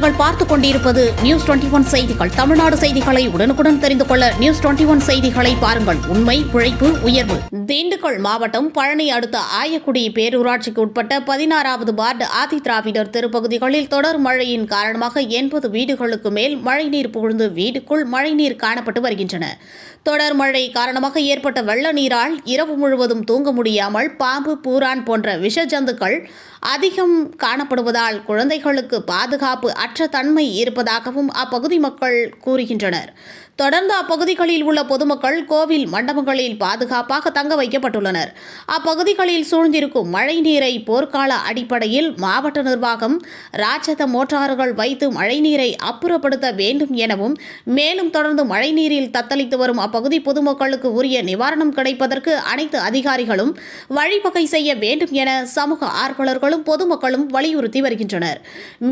நீங்கள் பார்த்துக் கொண்டிருப்பது நியூஸ் டுவெண்டி ஒன் செய்திகள். தமிழ்நாடு செய்திகளை உடனுக்குடன் தெரிந்து கொள்ள நியூஸ் டுவெண்டி ஒன் செய்திகளை பாருங்கள். உண்மை உழைப்பு உயர்வு. திண்டுக்கல் மாவட்டம் பழனி அடுத்த ஆயக்குடி பேரூராட்சிக்கு உட்பட்ட பதினாறாவது வார்டு ஆதி திராவிடர் திருப்பகுதிகளில் தொடர் மழையின் காரணமாக எண்பது வீடுகளுக்கு மேல் மழைநீர் புகுந்து வீடுக்குள் மழைநீர் காணப்பட்டு வருகின்றன. தொடர் மழை காரணமாக ஏற்பட்ட வெள்ள நீரால் இரவு முழுவதும் தூங்க முடியாமல் பாம்பு பூரான் போன்ற விஷ ஜந்துக்கள் அதிகம் காணப்படுவதால் குழந்தைகளுக்கு பாதுகாப்பு அற்ற தன்மை இருப்பதாகவும் அப்பகுதி மக்கள் கூறுகின்றனர். தொடர்ந்து அப்பகுதிகளில் உள்ள பொதுமக்கள் கோவில் மண்டபங்களில் பாதுகாப்பாக தங்க வைக்கப்பட்டுள்ளனர். அப்பகுதிகளில் சூழ்ந்திருக்கும் மழை நீரை போர்க்கால அடிப்படையில் மாவட்ட நிர்வாகம் ராட்சத மோட்டார்கள் வைத்து மழைநீரை அப்புறப்படுத்த வேண்டும் எனவும் மேலும் தொடர்ந்து மழைநீரில் தத்தளித்து வரும் அப்பகுதி பொதுமக்களுக்கு உரிய நிவாரணம் கிடைப்பதற்கு அனைத்து அதிகாரிகளும் வழிவகை செய்ய வேண்டும் என சமூக ஆர்வலர்களும் பொதுமக்களும் வலியுறுத்தி வருகின்றனர்.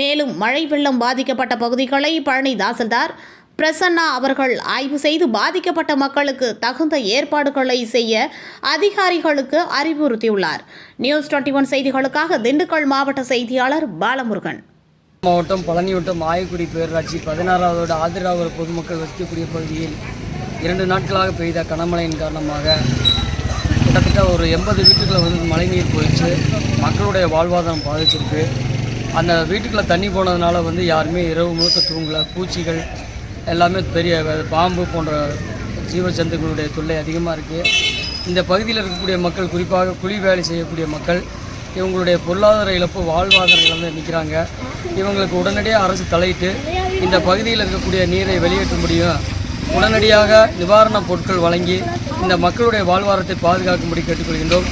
மேலும் மழை வெள்ளம் பாதிக்கப்பட்ட பகுதிகளை பழனி தாசில்தார் பிரசன்னா அவர்கள் ஆய்வு செய்து பாதிக்கப்பட்ட மக்களுக்கு தகுந்த ஏற்பாடுகளை செய்ய அதிகாரிகளுக்கு அறிவுறுத்தியுள்ளார். நியூஸ் டுவெண்ட்டி ஒன் செய்திகளுக்காக திண்டுக்கல் மாவட்ட செய்தியாளர் பாலமுருகன். மாவட்டம் பழனி வட்டம் ஆயக்குடி பேரூராட்சி பதினாறாவது ஆதரவாளர் பொதுமக்கள் வசிக்கக்கூடிய பகுதியில் இரண்டு நாட்களாக பெய்த கனமழையின் காரணமாக கிட்டத்தட்ட ஒரு எண்பது வீட்டுக்குள்ள வந்து மழைநீர் போயிடுச்சு. மக்களுடைய வாழ்வாதாரம் பாதிச்சிருக்கு. அந்த வீட்டுக்குள்ளே தண்ணி போனதுனால வந்து யாருமே இரவு முழுக்க தூங்கல. பூச்சிகள் எல்லாமே பெரிய பாம்பு போன்ற ஜீவஜந்துக்களுடைய தொல்லை அதிகமாக இருக்குது இந்த பகுதியில் இருக்கக்கூடிய மக்கள் குறிப்பாக குழி வேலை செய்யக்கூடிய மக்கள் இவங்களுடைய பொருளாதார இழப்பு வாழ்வாதார இழந்து நிற்கிறாங்க இவங்களுக்கு உடனடியாக அரசு தலையிட்டு இந்த பகுதியில் இருக்கக்கூடிய நீரை வெளியேற்ற முடியும். உடனடியாக நிவாரணப் பொருட்கள் வழங்கி இந்த மக்களுடைய வாழ்வாரத்தை பாதுகாக்கும்படி கேட்டுக்கொள்கின்றோம்.